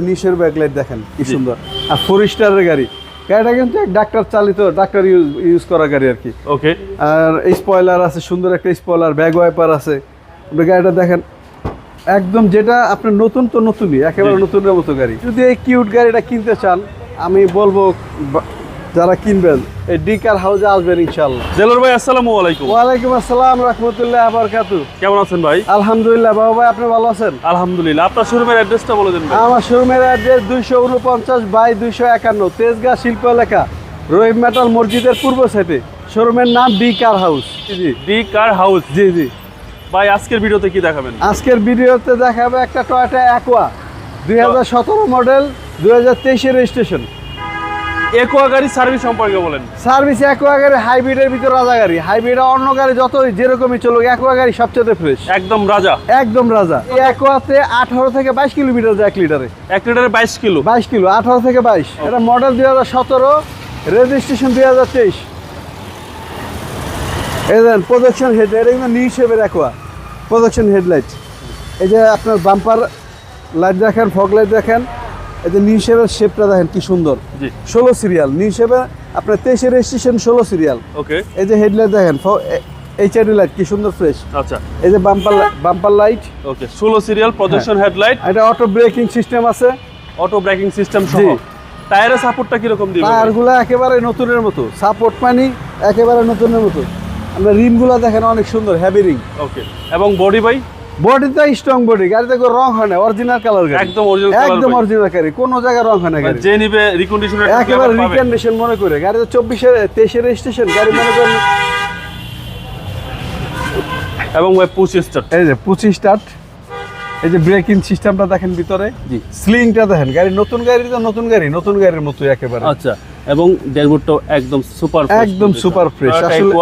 নিশের backlight দেখেন কি সুন্দর। আর ফোর স্টারের গাড়ি। গাড়িটা কিন্তু ডাক্তার চালিত ডাক্তার ইউজ ইউজ করা গাড়ি আর কি। ওকে। আর স্পয়লার আছে সুন্দর একটা স্পয়লার ব্যাগ ওয়াইপার আছে। আপনি গাড়িটা দেখেন একদম যেটা আপনার নতুন তো নতুনই একেবারে নতুনের মতো গাড়ি। যদি এই কিউট গাড়িটা কিনতে চান আমি বলব যারা কিনবেন এই ডি কার হাউসে আসবেন ইনশাল্লাহ জেলর ভাই আসসালামু আলাইকুম। ওয়ালাইকুম আসসালাম রহমতুল্লাহ আবার কাতু কেমন আছেন ভাই? আলহামদুলিল্লাহ বাবা ভাই আপনি ভালো আছেন? আলহামদুলিল্লাহ। আপনার শোরুমের অ্যাড্রেসটা বলে দেন আমার শোরুমের অ্যাড্রেস দুইশো উনপঞ্চাশ বাই দুইশো একান্ন তেজগাঁ শিল্প এলাকা রহিম মেটাল মসজিদের পূর্ব সাইডে। শোরুমের নাম D car house ji. D car house ji ji. ভাই আজকের ভিডিওতে কি দেখাবেন? আজকের ভিডিওতে দেখাবে একটা টয়টা অ্যাকোয়া দুই হাজার সতেরো মডেল দুই হাজার তেইশের রেজিস্ট্রেশন একোয়া গাড়ি সার্ভিস সম্পর্কে বলেন। সার্ভিস অ্যাকোয়া গাড়ি হাইব্রিডের ভিতর রাজা গাড়ি। হাইব্রিড অন্য গাড়ি যত যেরকমই চলুক অ্যাকোয়া গাড়ি সবচেয়ে ফ্রেশ একদম রাজা। একদম রাজা। এই অ্যাকোয়াতে আঠারো থেকে বাইশ কিলোমিটার যায় এক লিটারে। এক লিটারে বাইশ কিলো। বাইশ কিলো আঠারো থেকে বাইশ। এটা মডেল দুই হাজার সতেরো রেজিস্ট্রেশন দুই হাজার তেইশ। এই দেন প্রোডাকশন হেড এটা কিন্তু নিউ শেপের অ্যাকোয়া প্রোডাকশন হেডলাইট এই যে আপনার বাম্পার লাইট দেখেন ফগ লাইট দেখেন। এই যে নিউ শেপের শেপটা দেখেন কি সুন্দর। ষোলো সিরিয়াল নিউ শেপে আপনার তেইশে রেজিস্ট্রেশন ষোলো সিরিয়াল ওকে। এই যে হেডলাইট দেখেন এইচআইডি লাইট কি সুন্দর ফ্রেশ আচ্ছা। এই যে বাম্পার বাম্পার লাইট ওকে ষোলো সিরিয়াল প্রজেকশন হেডলাইট এটা অটো ব্রেকিং সিস্টেম আছে। অটো ব্রেকিং সিস্টেম সহ। টায়ারের সাপোর্টটা কীরকম দিবে ভাই? টায়ারগুলো একেবারে নতুনের মতো। সাপোর্ট পানি একেবারে নতুনের মতো। আমরা রিমগুলো দেখেন অনেক সুন্দর হ্যাভি রিং ওকে। এবং বডি ভাই? বডিতে স্ট্রং বডি গাড়িতে কোনো রং হয় না অরিজিনাল কালার গাড়ি। একদম colour একদম অরিজিনাল গাড়ি কোনো জায়গায় রং হয় না গাড়ি। যে নিবে রিকন্ডিশনের একেবারে রিকন্ডিশন মনে করে গাড়িতে চব্বিশে তেইশে রেজিস্ট্রেশন গাড়ি মনে করেন এবং ভাই পুশ স্টার্ট এই যে পঁচিশ স্টার্ট এই যে ব্রেকিং সিস্টেমটা দেখেন ভিতরে। জি। স্লিংটা দেখেন গাড়ি নতুন গাড়ি তো নতুন গাড়ি নতুন গাড়ির মতোই একেবারে। আচ্ছা এবং ড্যাশবোর্ডটাও একদম সুপার একদম super fresh, আসলে-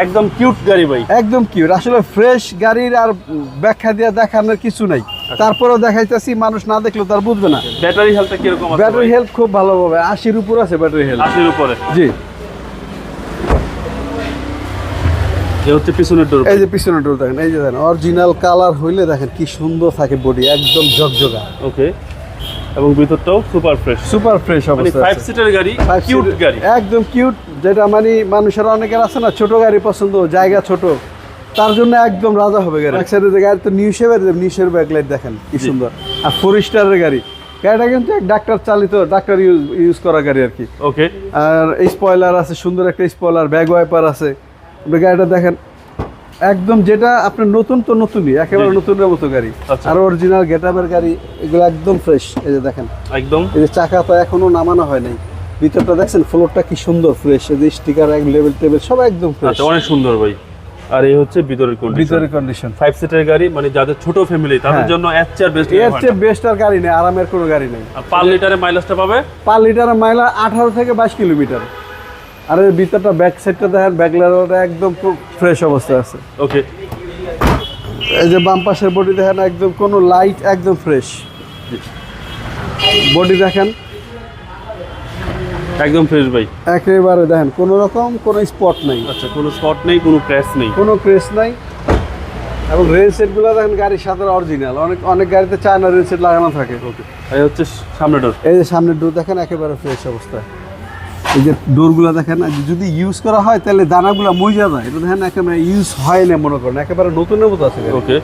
একদম কিউট গাড়ি ভাই। একদম কিউট আসলে ফ্রেশ গাড়ির আর ব্যাখ্যা দিয়ে দেখানোর কিছু নাই। আচ্ছা। তারপরেও দেখাইতেছি মানুষ না দেখলেও তার বুঝবে না। ব্যাটারি হেলথটা কীরকম আছে ব্যাটারি হেলথ খুব ভালো হবে আশির উপর আছে ব্যাটারি হেলথ আশির উপরে। জি। হচ্ছে পিছনের ডোর এই যে ডোর দেখেন এই যে দেখেন অরিজিনাল কালার হইলে দেখেন কি সুন্দর থাকে বডি একদম ঝকঝকা। ওকে এবং ভিতরটাও সুপার ফ্রেশ সুপার ফ্রেশ অবস্থা ফাইভ আছে। গাড়ি কিউট গাড়ি। একদম কিউট যেটা মানে মানুষের অনেকের আছে না ছোট গাড়ি পছন্দ জায়গা ছোট। তার জন্য একদম রাজা হবে গাড়ি। এক সাইডে গাড়ি তো নিউ শেপের নিউ শেপের ব্যাকলাইট দেখেন কি সুন্দর। আর ফোর স্টারের গাড়ি। গাড়িটা কিন্তু এক ডাক্তার চালিত ডাক্তার ইউজ ইউজ করা গাড়ি আর কি। ওকে আর স্পয়লার আছে সুন্দর একটা স্পয়লার ব্যাগ ওয়াইপার আছে। গাড়িটা দেখেন একদম যেটা আপনার নতুন তো নতুনই একেবারে। নতুনের মতো গাড়ি। আচ্ছা। আর অরিজিনাল গেটআপের গাড়ি এগুলো একদম ফ্রেশ এই যে দেখেন। একদম। এই যে চাকা তো এখনও নামানো হয় নাই। ভিতরটা দেখছেন ফ্লোরটা কি সুন্দর ফ্রেশ এই যে স্টিকার এক লেভেল টেবিল সব একদম ফ্রেশ আচ্ছা অনেক সুন্দর ভাই। আর এই হচ্ছে ভিতরের কন্ডিশন ভিতরে কন্ডিশন ফাইভ সিটের গাড়ি মানে যাদের ছোট ফ্যামিলি তাদের হ্যাঁ। জন্য এর বেস্ট এর চেয়ে বেস্ট আর গাড়ি নেই আরামের কোনো গাড়ি নেই। আর পার লিটারে মাইলেজটা পাবে? পার লিটারের মাইলা আঠারো থেকে বাইশ কিলোমিটার আর এর ভিতরটা ব্যাক সাইডটা দেখেন ব্যাক লেয়ারটা একদম খুব ফ্রেশ অবস্থায় আছে। ওকে এই যে বাম পাশের বডি দেখেন একদম কোনো লাইট একদম ফ্রেশ বডি দেখেন। একদম ফ্রেশ ভাই। একেবারে দেখেন কোনো রকম কোনো স্পট নাই। আচ্ছা কোনো স্পট নেই কোনো ক্র্যাশ নেই। কোনো ক্রেস নাই। এবং রেল সেটগুলো দেখেন গাড়ির সাথে অরিজিনাল অনেক অনেক গাড়িতে চায়না রেল সেট লাগানো থাকে। ওকে এই হচ্ছে সামনে ডোর এই যে সামনের ডোর দেখেন একেবারে ফ্রেশ অবস্থায়। এই যে ডোরগুলো দেখেন যদি ইউজ করা হয় তাহলে দানাগুলো মজা যায়। এটা দেখেন একেবারে ইউজ হয় না মনে করেন একেবারে নতুনের মতো আছে ওকে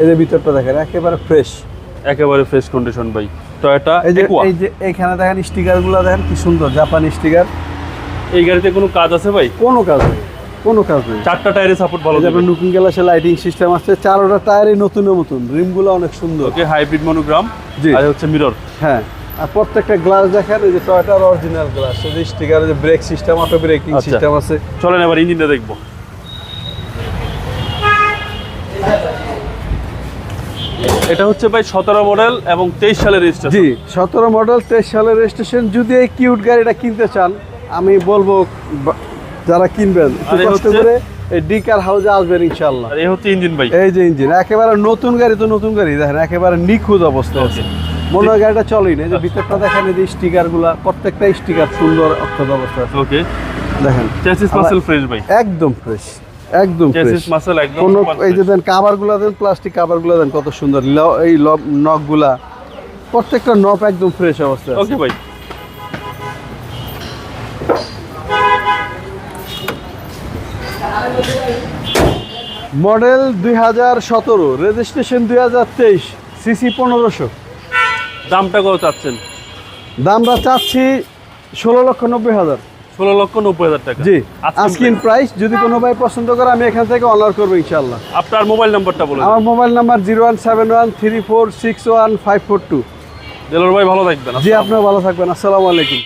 এই যে ভিতরটা দেখেন একেবারে ফ্রেশ একেবারে ফ্রেশ কন্ডিশন ভাই। টয়োটা এই যে এই যে এখানে দেখেন স্টিকারগুলো দেখেন কি সুন্দর জাপানি স্টিকার এই গাড়িতে কোনো কাজ আছে ভাই? কোনো কাজ নেই কোনো কাজ নেই। চারটা টায়ারে সাপোর্ট ভালো এই যে আপনার নুকিং গ্লাসে লাইটিং সিস্টেম আছে চারোটা টায়ারই নতুনের মতন রিমগুলো অনেক সুন্দর। ওকে হাইব্রিড মনোগ্রাম জি। আর হচ্ছে মিরর হ্যাঁ। আর প্রত্যেকটা গ্লাস দেখেন এই যে টয়টার অরিজিনাল গ্লাস এই যে স্টিকার যে brake system auto braking. System আছে। চলেন এবার ইঞ্জিনটা দেখব। এটা হচ্ছে ভাই সতেরো মডেল এবং তেইশ সালের রেজিস্ট্রেশন জি সতেরো মডেল তেইশ সালের রেজিস্ট্রেশন যদি এই কিউট গাড়িটা কিনতে চান আমি বলব যারা কিনবেন একটু আর এই কষ্ট করে এই ডি কার আসবেন ইনশাল্লাহ এই হচ্ছে ইঞ্জিন ভাই। এই যে ইঞ্জিন একেবারে নতুন গাড়ি তো নতুন গাড়ি দেখেন একেবারে নিখুঁত অবস্থা আছে। মনে হয় গাড়িটা চলেই না যে ভিতরটা দেখেন এই যে স্টিকারগুলা প্রত্যেকটা স্টিকার সুন্দর অক্ষত অবস্থা আছে। ওকে দেখেন চেসিস মাসেল ফ্রেশ ভাই। একদম ফ্রেশ একদম চেসিস মাসেল একদম কোন এই যে দেন কাভারগুলা দেন প্লাস্টিক কাভারগুলা দেন কত সুন্দর। এই নখগুলা প্রত্যেকটা নব একদম ফ্রেশ অবস্থায় আছে। ওকে ভাই। মডেল দুই হাজার সতেরো রেজিস্ট্রেশন দুই হাজার তেইশ সিসি পনেরোশো। দামটা কত চাচ্ছেন? দামটা চাচ্ছি ষোলো লক্ষ নব্বই হাজার। ষোলো লক্ষ নব্বই হাজার টাকা। জি আজকে আজকিন প্রাইস যদি কোনো ভাই পছন্দ করে আমি এখান থেকে অর্ডার করব ইনশাল্লাহ আপনার মোবাইল নাম্বারটা বলুন আমার mobile number zero one seven one three four six one five four two. Delwar ভাই ভালো থাকবেন। জি আপনার ভালো থাকবেন। আসসালামু আলাইকুম।